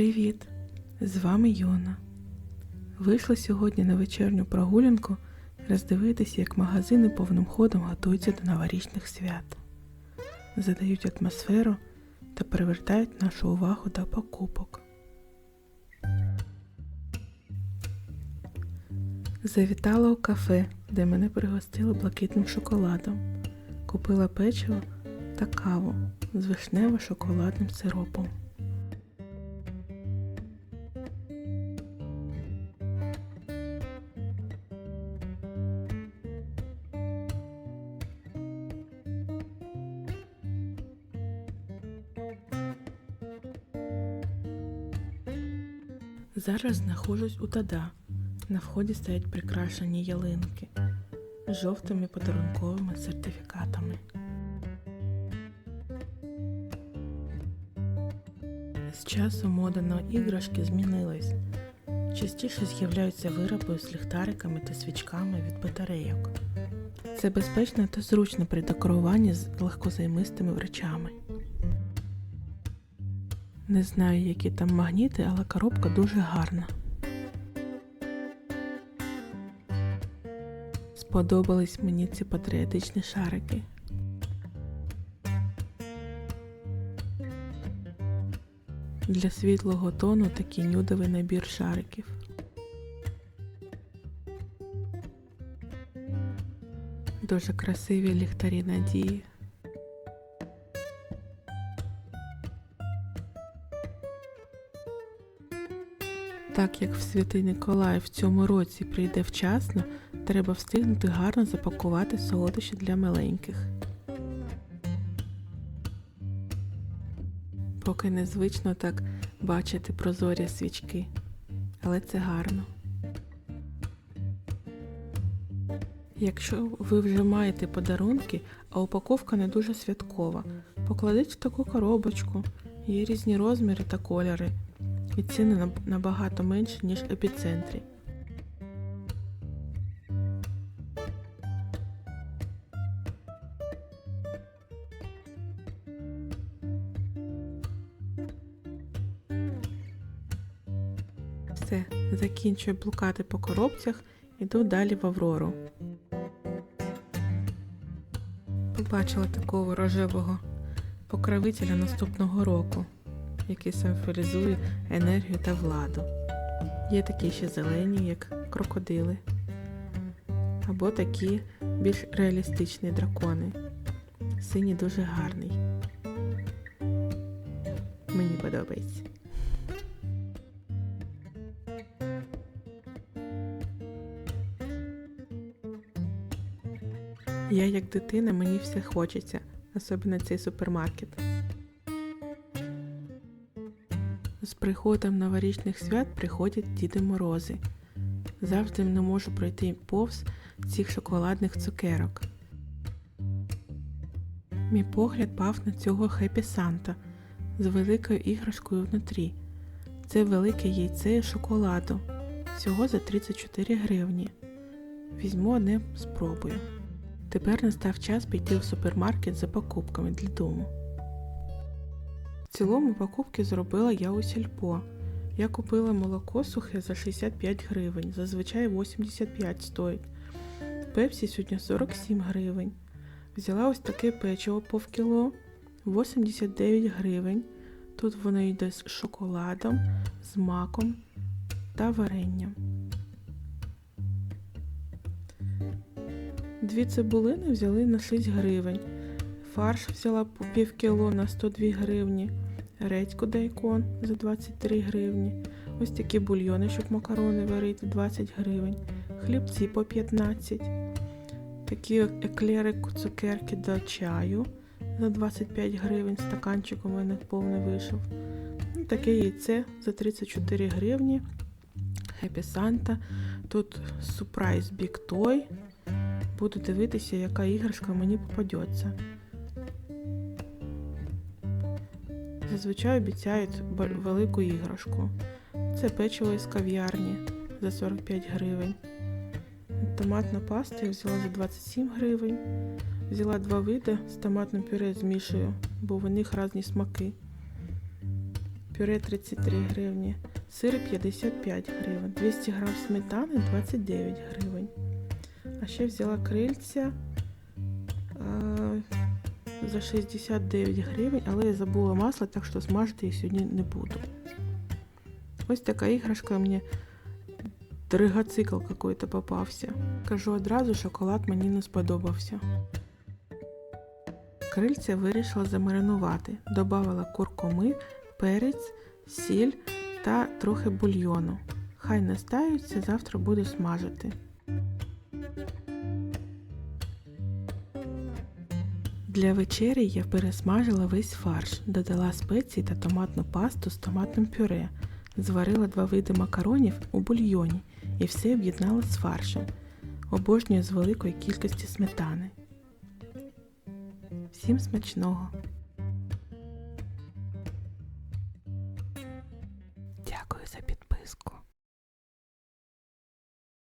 Привіт! З вами Йона. Вийшла сьогодні на вечірню прогулянку роздивитися, як магазини повним ходом готуються до новорічних свят, задають атмосферу та привертають нашу увагу до покупок. Завітала у кафе, де мене пригостили блакитним шоколадом. Купила печиво та каву з вишнево-шоколадним сиропом. Зараз знаходжусь у Тада. На вході стоять прикрашені ялинки з жовтими подарунковими сертифікатами. З часом мода на іграшки змінилась. Частіше з'являються вироби з ліхтариками та свічками від батарейок. Це безпечно та зручно при декоруванні з легкозаймистими речами. Не знаю, які там магніти, але коробка дуже гарна. Сподобались мені ці патріотичні шарики. Для світлого тону такий нюдовий набір шариків. Дуже красиві ліхтарі надії. Так як в Святий Николай в цьому році прийде вчасно, треба встигнути гарно запакувати солодощі для маленьких. Поки незвично так бачити прозорі свічки, але це гарно. Якщо ви вже маєте подарунки, а упаковка не дуже святкова, покладіть в таку коробочку. Є різні розміри та кольори, і ціни набагато менші, ніж епіцентрі. Все, закінчую блукати по коробцях, іду далі в Аврору. Побачила такого рожевого покровителя наступного року, який символізує енергію та владу. Є такі ще зелені, як крокодили, або такі більш реалістичні дракони. Синій дуже гарний. Мені подобається. Я як дитина, мені все хочеться, особливо цей супермаркет. З приходом новорічних свят приходять Діди Морози. Завжди не можу пройти повз цих шоколадних цукерок. Мій погляд пав на цього Хеппі Санта з великою іграшкою внутрі. Це велике яйце шоколаду. Всього за 34 гривні. Візьму одне спробую. Тепер настав час піти в супермаркет за покупками для дому. В цілому покупки зробила я у сільпо. Я купила молоко сухе за 65 гривень, зазвичай 85 стоїть. Пепсі сьогодні 47 гривень. Взяла ось таке печиво півкіло 89 гривень. Тут воно йде з шоколадом, з маком та варенням. Дві цибулини взяли на 6 гривень. Фарш взяла по пів кіло на 102 гривні. Редьку дайкон за 23 гривні. Ось такі бульйони, щоб макарони варити 20 гривень. Хлібці по 15. Такі еклери цукерки до чаю за 25 гривень. Стаканчик у мене повний вийшов. Ну, Таке яйце за 34 гривні. Happy Santa. Тут Surprise Big Toy. Буду дивитися, яка іграшка мені попадеться. Зазвичай обіцяють велику іграшку. Це печиво із кав'ярні за 45 гривень. Томатна паста я взяла за 27 гривень. Взяла два види з томатним пюре змішую, бо в них різні смаки. пюре 33 гривні, сир 55 гривень, 200 грам сметани 29 гривень. А ще взяла крильця за 69 гривень, але я забула масло, так що смажити їх сьогодні не буду. Ось така іграшка мені дригоцикл какой-то попався. Кажу одразу, шоколад мені не сподобався. Крильця вирішила замаринувати. Добавила куркуми, перець, сіль та трохи бульйону. Хай настаються, завтра буду смажити. Для вечері я пересмажила весь фарш, додала спеції та томатну пасту з томатним пюре, зварила два види макаронів у бульйоні і все об'єднала з фаршем. Обожнюю з великої кількості сметани. Всім смачного!